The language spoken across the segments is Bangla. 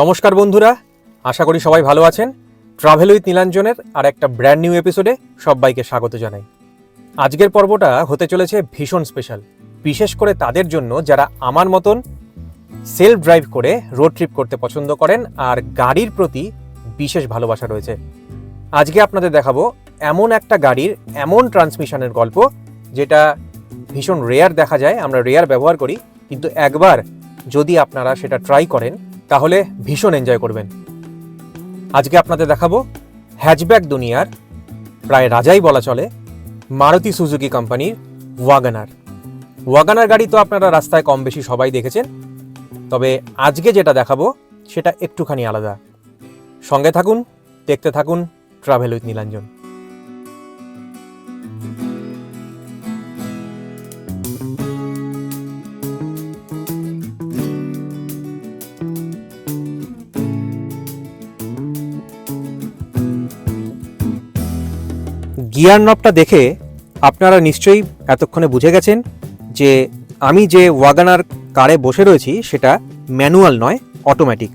নমস্কার বন্ধুরা, আশা করি সবাই ভালো আছেন। ট্রাভেল উইথ নীলাঞ্জনের আর একটা ব্র্যান্ড নিউ এপিসোডে সবাইকে স্বাগত জানাই। আজকের পর্বটা হতে চলেছে ভীষণ স্পেশাল বিশেষ করে তাদের জন্য যারা আমার মতন সেলফ ড্রাইভ করে রোড ট্রিপ করতে পছন্দ করেন আর গাড়ির প্রতি বিশেষ ভালোবাসা রয়েছে। আজকে আপনাদের দেখাবো এমন একটা গাড়ির এমন ট্রান্সমিশনের গল্প, যেটা ভীষণ রেয়ার দেখা যায়, আমরা রেয়ার ব্যবহার করি, কিন্তু একবার যদি আপনারা সেটা ট্রাই করেন, তাহলে ভীষণ এনজয় করবেন। আজকে আপনাদের দেখাবো হ্যাচব্যাক দুনিয়ার, প্রায় রাজাই বলা চলে, মারুতি সুজুকি কোম্পানির ওয়াগানার ওয়াগানার গাড়ি তো আপনারা রাস্তায় কম বেশি সবাই দেখেছেন, তবে আজকে যেটা দেখাবো, সেটা একটুখানি আলাদা। সঙ্গে থাকুন, দেখতে থাকুন ট্রাভেল উইথ নীলাঞ্জন। গিয়ার নবটা দেখে আপনারা নিশ্চয়ই এতক্ষণে বুঝে গেছেন যে আমি যে ওয়াগানার কারে বসে রয়েছি সেটা ম্যানুয়াল নয়, অটোমেটিক।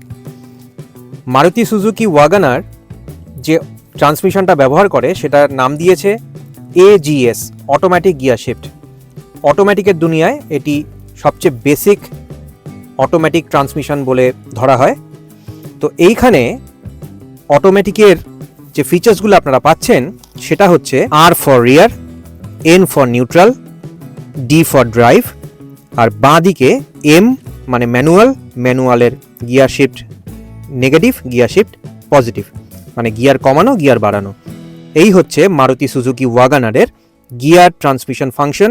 মারুতি সুজুকি ওয়াগানার যে ট্রান্সমিশনটা ব্যবহার করে সেটার নাম দিয়েছে এজিএস অটোমেটিক গিয়ার শিফট অটোমেটিকের দুনিয়ায় এটি সবচেয়ে বেসিক অটোমেটিক ট্রান্সমিশন বলে ধরা হয়। তো এইখানে অটোমেটিকের যে ফিচার্সগুলো আপনারা পাচ্ছেন সেটা হচ্ছে R for rear N for neutral D for drive আর বাঁ দিকে এম মানে manual ম্যানুয়ালের gear shift negative gear shift positive মানে গিয়ার কমানো গিয়ার বাড়ানো। এই হচ্ছে মারুতি সুজুকি ওয়াগানারের গিয়ার ট্রান্সমিশন ফাংশন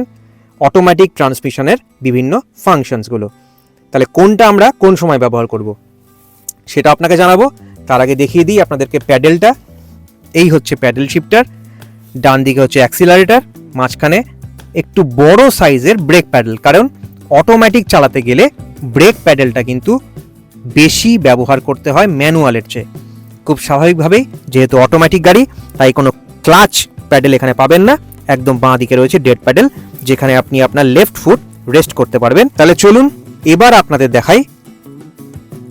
অটোমেটিক ট্রান্সমিশনের বিভিন্ন ফাংশনসগুলো তাহলে কোনটা আমরা কোন সময় ব্যবহার করব? সেটা আপনাকে জানাব। তার আগে দেখিয়ে দিই আপনাদেরকে প্যাডেলটা। এই হচ্ছে প্যাডেল শিফটার ডান দিকে হচ্ছে অ্যাক্সিলারেটার মাঝখানে একটু বড় সাইজের ব্রেক প্যাডেল কারণ অটোমেটিক চালাতে গেলে ব্রেক প্যাডেলটা কিন্তু বেশি ব্যবহার করতে হয় ম্যানুয়ালের চেয়ে। খুব স্বাভাবিকভাবেই, যেহেতু অটোমেটিক গাড়ি, তাই কোনো ক্লাচ প্যাডেল এখানে পাবেন না। একদম বাঁ দিকে রয়েছে ডেড প্যাডেল যেখানে আপনি আপনার লেফট ফুট রেস্ট করতে পারবেন। তাহলে চলুন, এবার আপনাদের দেখাই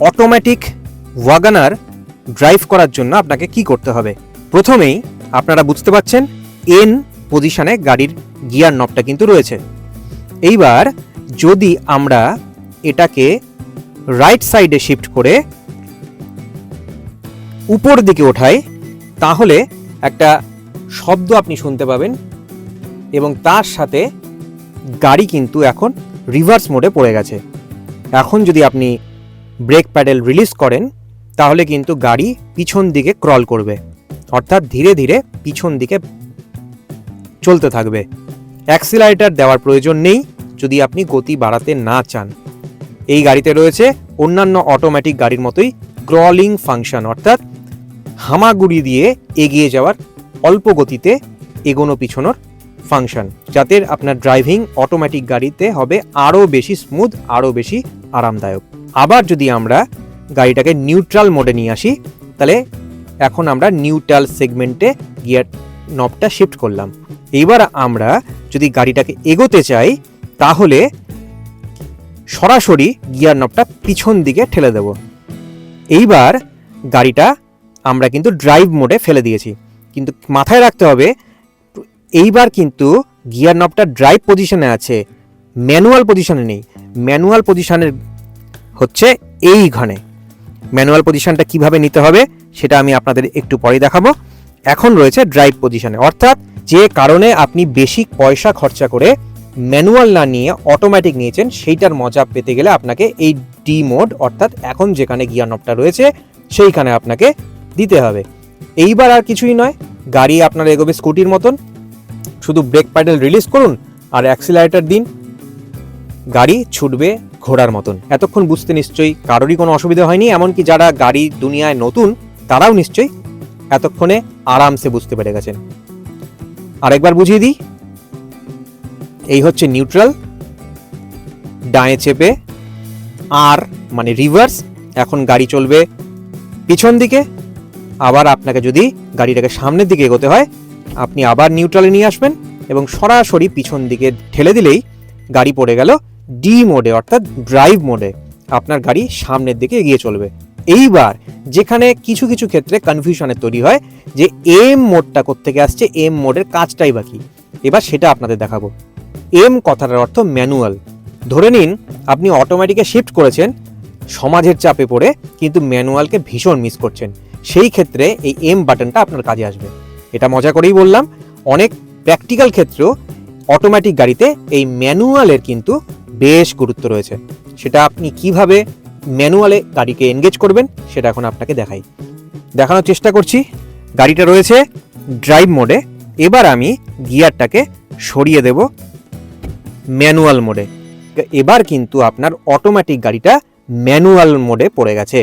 অটোমেটিক ওয়াগানার ড্রাইভ করার জন্য আপনাকে কি করতে হবে। প্রথমেই আপনারা বুঝতে পাচ্ছেন এন পজিশনে গাড়ির গিয়ার নবটা কিন্তু রয়েছে। এইবার যদি আমরা এটাকে রাইট সাইডে শিফট করে উপর দিকে ওঠাই, তাহলে একটা শব্দ আপনি শুনতে পাবেন এবং তার সাথে গাড়ি কিন্তু এখন রিভার্স মোডে পড়ে গেছে। এখন যদি আপনি ব্রেক প্যাডেল রিলিজ করেন, তাহলে কিন্তু গাড়ি পিছন দিকে ক্রল করবে। অর্থাৎ ধীরে ধীরে পিছন দিকে চলতে থাকবে। অ্যাক্সিলারেটার দেওয়ার প্রয়োজন নেই যদি আপনি গতি বাড়াতে না চান। এই গাড়িতে রয়েছে অন্যান্য অটোমেটিক গাড়ির মতোই ক্রলিং ফাংশন অর্থাৎ হামাগুড়ি দিয়ে এগিয়ে যাওয়ার অল্প গতিতে এগোনো পিছনোর ফাংশন যাতে আপনার ড্রাইভিং অটোমেটিক গাড়িতে হবে আরও বেশি স্মুথ আরও বেশি আরামদায়ক। আবার যদি আমরা গাড়িটাকে নিউট্রাল মোডে নিয়ে আসি, তাহলে এখন আমরা নিউট্রাল সেগমেন্টে গিয়ার নবটা শিফট করলাম। এইবার আমরা যদি গাড়িটাকে এগোতে চাই, তাহলে সরাসরি গিয়ার নবটা পিছন দিকে ঠেলে দেব। এইবার গাড়িটা আমরা কিন্তু ড্রাইভ মোডে ফেলে দিয়েছি। কিন্তু মাথায় রাখতে হবে, এইবার কিন্তু গিয়ার নবটা ড্রাইভ পজিশনে আছে ম্যানুয়াল পজিশনে নেই। ম্যানুয়াল পজিশনের হচ্ছে এইখানে। ম্যানুয়াল পজিশনটা কীভাবে নিতে হবে সেটা আমি আপনাদের একটু পরে দেখাবো। এখন রয়েছে ড্রাইভ পজিশনে। অর্থাৎ যে কারণে আপনি বেশি পয়সা খরচা করে ম্যানুয়াল না নিয়ে অটোমেটিক নিয়েছেন, সেইটার মজা পেতে গেলে আপনাকে এই ডি মোড, অর্থাৎ এখন যেখানে গিয়ার নবটা রয়েছে, সেইখানে আপনাকে দিতে হবে। এইবার আর কিছুই নয়, গাড়ি আপনার এগোবে স্কুটির মতন। শুধু ব্রেক প্যাডেল রিলিজ করুন আর অ্যাক্সিলারেটার দিন। গাড়ি ছুটবে ঘোড়ার মতন। এতক্ষণ বুঝতে নিশ্চয়ই কারোরই কোনো অসুবিধা হয়নি, এমনকি যারা গাড়ি দুনিয়ায় নতুন, তারাও নিশ্চয়ই এতক্ষণে আরামসে বুঝতে পেরে গেছেন। আরেকবার বুঝিয়ে দিই। এই হচ্ছে নিউট্রাল ডায়ে চেপে আর মানে রিভার্স, এখন গাড়ি চলবে পিছন দিকে। আবার আপনাকে যদি গাড়িটাকে সামনের দিকে এগোতে হয়, আপনি আবার নিউট্রালে নিয়ে আসবেন এবং সরাসরি পিছন দিকে ঠেলে দিলেই গাড়ি পড়ে গেল ডি মোডে অর্থাৎ ড্রাইভ মোডে আপনার গাড়ি সামনের দিকে এগিয়ে চলবে। এইবার যেখানে কিছু কিছু ক্ষেত্রে কনফিউশনের তৈরি হয় যে এম মোডটা কোত্থেকে আসছে এম মোডের কাজটাই বাকি এবার সেটা আপনাদের দেখাবো। এম কথাটার অর্থ ম্যানুয়াল ধরে নিন, আপনি অটোমেটিকে শিফট করেছেন, সমাজের চাপে পড়ে কিন্তু ম্যানুয়ালকে ভীষণ মিস করছেন। সেই ক্ষেত্রে এই এম বাটনটা আপনার কাজে আসবে। এটা মজা করেই বললাম, অনেক প্র্যাকটিক্যাল ক্ষেত্রেও অটোমেটিক গাড়িতে এই ম্যানুয়ালের কিন্তু বেশ গুরুত্ব রয়েছে। সেটা আপনি কীভাবে ম্যানুয়ালে গাড়িকে এনগেজ করবেন, সেটা এখন আপনাকে দেখাই। দেখানোর চেষ্টা করছি। গাড়িটা রয়েছে ড্রাইভ মোডে এবার আমি গিয়ারটাকে সরিয়ে দেব ম্যানুয়াল মোডে এবার কিন্তু আপনার অটোমেটিক গাড়িটা ম্যানুয়াল মোডে পড়ে গেছে।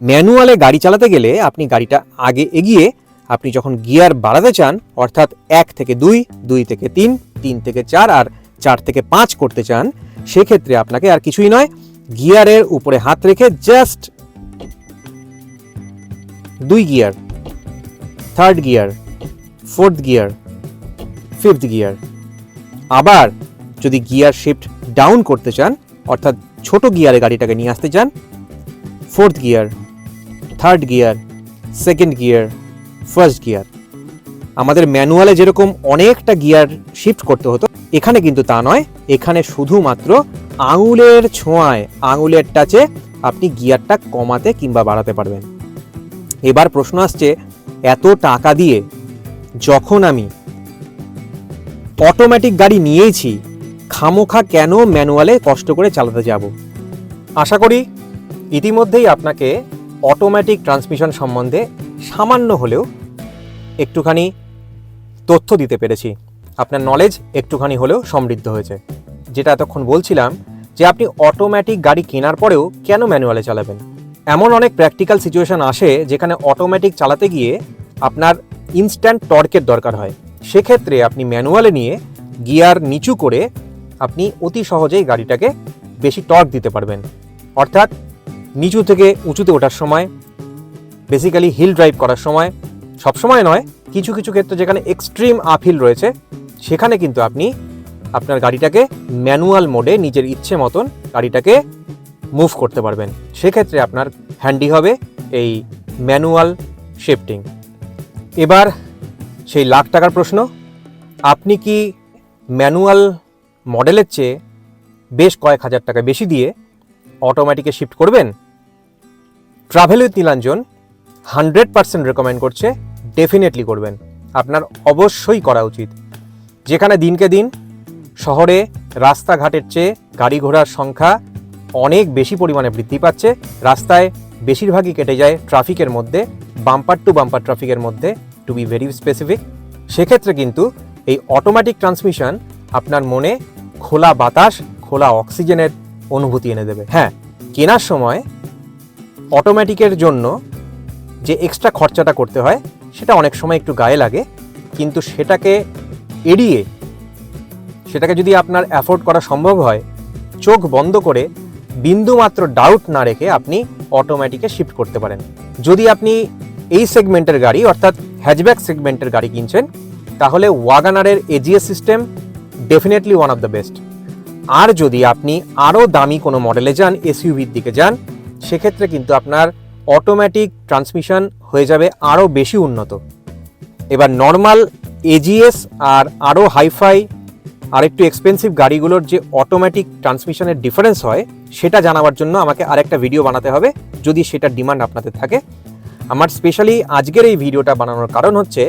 ম্যানুয়ালে গাড়ি চালাতে গেলে আপনি গাড়িটা আগে এগিয়ে আপনি যখন গিয়ার বাড়াতে চান, অর্থাৎ এক থেকে দুই দুই থেকে তিন তিন থেকে চার, আর চার থেকে পাঁচ করতে চান সেক্ষেত্রে আপনাকে আর কিছুই নয়, গিয়ারের উপরে হাত রেখে জাস্ট দুই gear third gear fourth gear fifth gear. আবার যদি গিয়ার শিফট ডাউন করতে চান, অর্থাৎ ছোট গিয়ারে গাড়িটাকে নিয়ে আসতে চান fourth gear third gear second gear first gear. আমাদের ম্যানুয়ালে যেরকম অনেকটা গিয়ার শিফট করতে হতো, এখানে কিন্তু তা নয়। এখানে শুধুমাত্র আঙুলের ছোঁয়ায়, আঙুলের টাচে আপনি গিয়ারটা কমাতে কিংবা বাড়াতে পারবেন। এবার প্রশ্ন আসছে, এত টাকা দিয়ে যখন আমি অটোমেটিক গাড়ি নিয়েছি, খামোখা কেন ম্যানুয়ালে কষ্ট করে চালাতে যাব? আশা করি ইতিমধ্যেই আপনাকে অটোমেটিক ট্রান্সমিশন সম্বন্ধে সামান্য হলেও একটুখানি তথ্য দিতে পেরেছি। আপনার নলেজ একটুখানি হলেও সমৃদ্ধ হয়েছে। যেটা এতক্ষণ বলছিলাম যে আপনি অটোমেটিক গাড়ি কেনার পরেও কেন ম্যানুয়ালে চালাবেন? এমন অনেক প্র্যাকটিক্যাল সিচুয়েশন আসে যেখানে অটোমেটিক চালাতে গিয়ে আপনার ইনস্ট্যান্ট টর্কের দরকার হয়। সেক্ষেত্রে আপনি ম্যানুয়ালে নিয়ে গিয়ার নিচু করে আপনি অতি সহজেই গাড়িটাকে বেশি টর্ক দিতে পারবেন। অর্থাৎ নিচু থেকে উঁচুতে ওঠার সময় বেসিক্যালি হিল ড্রাইভ করার সময়, সবসময় নয় কিছু কিছু ক্ষেত্রে যেখানে এক্সট্রিম আপহিল রয়েছে, সেখানে কিন্তু আপনি আপনার গাড়িটাকে ম্যানুয়াল মোডে নিজের ইচ্ছে মতন গাড়িটাকে মুভ করতে পারবেন। সেক্ষেত্রে আপনার হ্যান্ডি হবে এই ম্যানুয়াল শিফটিং এবার সেই লাখ টাকার প্রশ্ন, আপনি কি ম্যানুয়াল মডেলের চেয়ে বেশ কয়েক হাজার টাকা বেশি দিয়ে অটোমেটিকে শিফট করবেন? Travel with Nilanjan hundred percent recommend করছে ডেফিনেটলি করবেন। আপনার অবশ্যই করা উচিত। যেখানে দিনকে দিন শহরে রাস্তাঘাটের চেয়ে গাড়ি ঘোড়ার সংখ্যা অনেক বেশি পরিমাণে বৃদ্ধি পাচ্ছে। রাস্তায় বেশিরভাগই কেটে যায় ট্রাফিকের মধ্যে বাম্পার টু বাম্পার ট্রাফিকের মধ্যে টু বি ভেরি স্পেসিফিক সেক্ষেত্রে কিন্তু এই অটোমেটিক ট্রান্সমিশন আপনার মনে খোলা বাতাস, খোলা অক্সিজেনের অনুভূতি এনে দেবে। হ্যাঁ কেনার সময় অটোমেটিকের জন্য যে এক্সট্রা খরচাটা করতে হয় সেটা অনেক সময় একটু গায়ে লাগে, কিন্তু সেটাকে এড়িয়ে, সেটাকে যদি আপনার অ্যাফোর্ড করা সম্ভব হয়, চোখ বন্ধ করে বিন্দুমাত্র ডাউট না রেখে আপনি অটোমেটিকে শিফট করতে পারেন। যদি আপনি এই সেগমেন্টের গাড়ি, অর্থাৎ হ্যাচব্যাক সেগমেন্টের গাড়ি কিনছেন, তাহলে ওয়াগানারের AGS system definitely one of the best আর যদি আপনি আরও দামি কোনো মডেলে যান এসইউভির দিকে যান, সেক্ষেত্রে কিন্তু আপনার অটোমেটিক ট্রান্সমিশন হয়ে যাবে আরও বেশি উন্নত। এবার নর্মাল এজিএস আর আরও হাইফাই আর একটু এক্সপেন্সিভ গাড়িগুলোর যে অটোমেটিক ট্রান্সমিশনের ডিফারেন্স হয়, সেটা জানাবার জন্য আমাকে আরেকটা ভিডিও বানাতে হবে, যদি সেটার ডিমান্ড আপনাদের থাকে। আমার স্পেশালি আজকের এই ভিডিওটা বানানোর কারণ হচ্ছে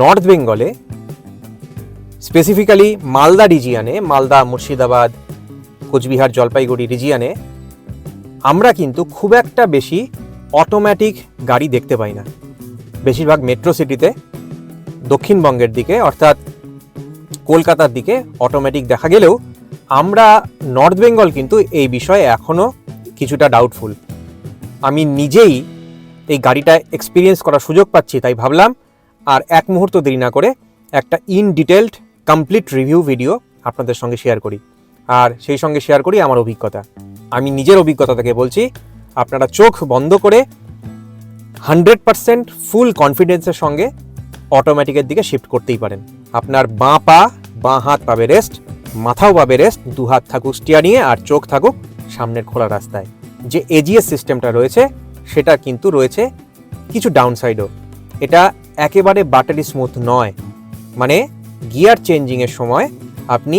নর্থ বেঙ্গলে স্পেসিফিক্যালি মালদা রিজিয়ানে মালদা, মুর্শিদাবাদ, কোচবিহার, জলপাইগুড়ি রিজিয়ানে আমরা কিন্তু খুব একটা বেশি অটোমেটিক গাড়ি দেখতে পাই না। বেশিরভাগ মেট্রো সিটিতে দক্ষিণবঙ্গের দিকে অর্থাৎ কলকাতার দিকে অটোমেটিক দেখা গেলেও আমরা নর্থ বেঙ্গল কিন্তু এই বিষয়ে এখনও কিছুটা ডাউটফুল আমি নিজেই এই গাড়িটা এক্সপিরিয়েন্স করার সুযোগ পাচ্ছি, তাই ভাবলাম আর এক মুহূর্ত দেরি না করে একটা in detailed complete review video আপনাদের সঙ্গে শেয়ার করি। আর সেই সঙ্গে শেয়ার করি আমার অভিজ্ঞতা। আমি নিজের অভিজ্ঞতা থেকে বলছি আপনারা চোখ বন্ধ করে হান্ড্রেড পারসেন্ট ফুল কনফিডেন্সের সঙ্গে অটোমেটিকের দিকে শিফট করতেই পারেন। আপনার বাঁ পা, বাঁ হাত পাবে রেস্ট, মাথাও পাবে রেস্ট, দু হাত থাকুক স্টিয়ারিংয়ে আর চোখ থাকুক সামনের খোলা রাস্তায়। যে এজিএস সিস্টেমটা রয়েছে, সেটা কিন্তু রয়েছে কিছু ডাউন সাইডও এটা একেবারে বাটারি স্মুথ নয়। মানে গিয়ার চেঞ্জিংয়ের সময় আপনি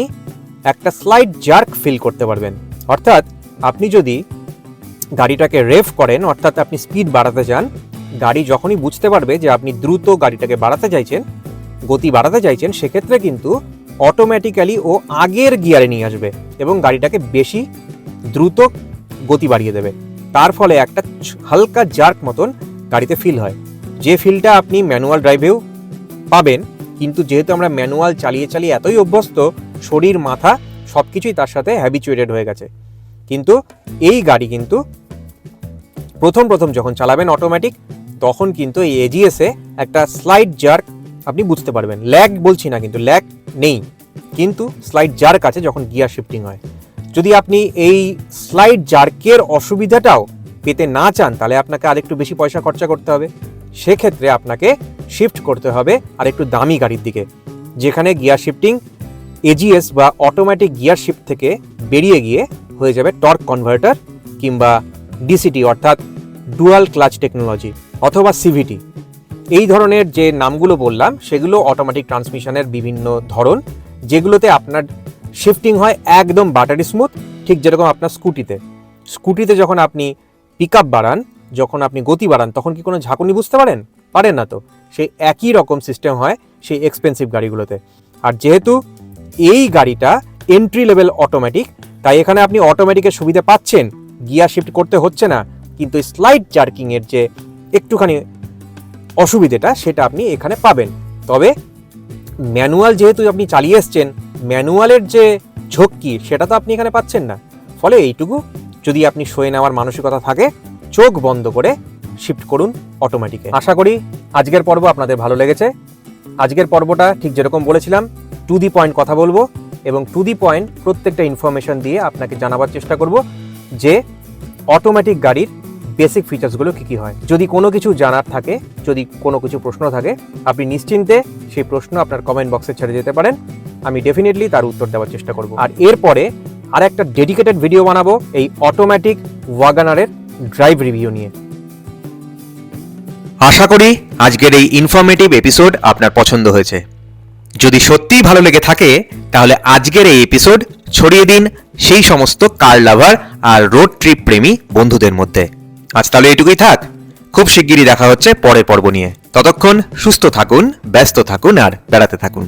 একটা স্লাইড জার্ক ফিল করতে পারবেন। অর্থাৎ আপনি যদি গাড়িটাকে রেভ করেন, অর্থাৎ আপনি স্পিড বাড়াতে চান গাড়ি যখনই বুঝতে পারবে যে আপনি দ্রুত গাড়িটাকে বাড়াতে চাইছেন, গতি বাড়াতে চাইছেন, সেক্ষেত্রে কিন্তু অটোমেটিক্যালি ও আগের গিয়ারে নিয়ে আসবে এবং গাড়িটাকে বেশি দ্রুত গতি বাড়িয়ে দেবে। তার ফলে একটা হালকা জার্ক মতন গাড়িতে ফিল হয়। যে ফিলটা আপনি ম্যানুয়াল ড্রাইভেও পাবেন, কিন্তু যেহেতু আমরা ম্যানুয়াল চালিয়ে চালিয়ে এতই অভ্যস্ত, শরীর, মাথা সব কিছুই তার সাথে হ্যাবিচুয়েটেড হয়ে গেছে। কিন্তু এই গাড়ি কিন্তু প্রথম প্রথম যখন চালাবেন অটোমেটিক তখন কিন্তু এই এজিএসে একটা স্লাইড জার্ক আপনি বুঝতে পারবেন। ল্যাগ বলছি না কিন্তু ল্যাগ নেই। কিন্তু স্লাইড জার্ক আছে যখন গিয়ার শিফটিং হয়। যদি আপনি এই স্লাইড জার্কের অসুবিধাটাও পেতে না চান, তাহলে আপনাকে আরেকটু বেশি পয়সা খরচা করতে হবে। সেক্ষেত্রে আপনাকে শিফট করতে হবে আর একটু দামি গাড়ির দিকে, যেখানে গিয়ার শিফটিং এজিএস বা অটোমেটিক গিয়ার শিফট থেকে বেরিয়ে গিয়ে হয়ে যাবে টর্ক কনভার্টার কিংবা ডিসিটি অর্থাৎ ডুয়াল ক্লাচ টেকনোলজি অথবা সিভিটি এই ধরনের যে নামগুলো বললাম, সেগুলো অটোমেটিক ট্রান্সমিশনের বিভিন্ন ধরন, যেগুলোতে আপনার শিফটিং হয় একদম বাটারি স্মুথ ঠিক যেরকম আপনার স্কুটিতে। স্কুটিতে যখন আপনি পিক আপ বাড়ান, যখন আপনি গতি বাড়ান, তখন কি কোনো ঝাঁকুনি বুঝতে পারেন? পারেন না তো। সেই একই রকম সিস্টেম হয় সেই এক্সপেন্সিভ গাড়িগুলোতে। আর যেহেতু এই গাড়িটা এন্ট্রি লেভেল অটোমেটিক তাই এখানে আপনি অটোমেটিকের সুবিধা পাচ্ছেন। গিয়ার শিফট করতে হচ্ছে না। কিন্তু স্লাইড জার্কিংয়ের যে একটুখানি অসুবিধেটা, সেটা আপনি এখানে পাবেন। তবে ম্যানুয়াল যেহেতু আপনি চালিয়ে এসছেন, ম্যানুয়ালের যে ঝক্কি, সেটা তো আপনি এখানে পাচ্ছেন না। ফলে এইটুকু যদি আপনি সয়ে নেওয়ার মানসিকতা থাকে, চোখ বন্ধ করে শিফট করুন অটোমেটিকে আশা করি আজকের পর্ব আপনাদের ভালো লেগেছে। আজকের পর্বটা ঠিক যেরকম বলেছিলাম টু দি পয়েন্ট কথা বলব এবং টু দি পয়েন্ট প্রত্যেকটা ইনফরমেশন দিয়ে আপনাকে জানাবার চেষ্টা করব যে অটোমেটিক গাড়ির বেসিক ফিচার্সগুলো কী কী হয়? যদি কোনো কিছু জানার থাকে, যদি কোনো কিছু প্রশ্ন থাকে, আপনি নিশ্চিন্তে সেই প্রশ্ন আপনার কমেন্ট বক্সে ছেড়ে যেতে পারেন। আমি ডেফিনেটলি তার উত্তর দেওয়ার চেষ্টা করব। আর এরপরে আর একটা ডেডিকেটেড ভিডিও বানাবো, এই অটোমেটিক ওয়াগানারের ড্রাইভ রিভিউ নিয়ে। আশা করি আজকের এই ইনফরমেটিভ এপিসোড আপনার পছন্দ হয়েছে। যদি সত্যিই ভালো লেগে থাকে, তাহলে আজকের এই এপিসোড ছড়িয়ে দিন সেই সমস্ত কার লাভার আর রোড ট্রিপ প্রেমী বন্ধুদের মধ্যে। আজ তাহলে এটুকুই থাক। খুব শিগগিরই দেখা হচ্ছে পরের পর্ব নিয়ে। ততক্ষণ সুস্থ থাকুন, ব্যস্ত থাকুন আর বেড়াতে থাকুন।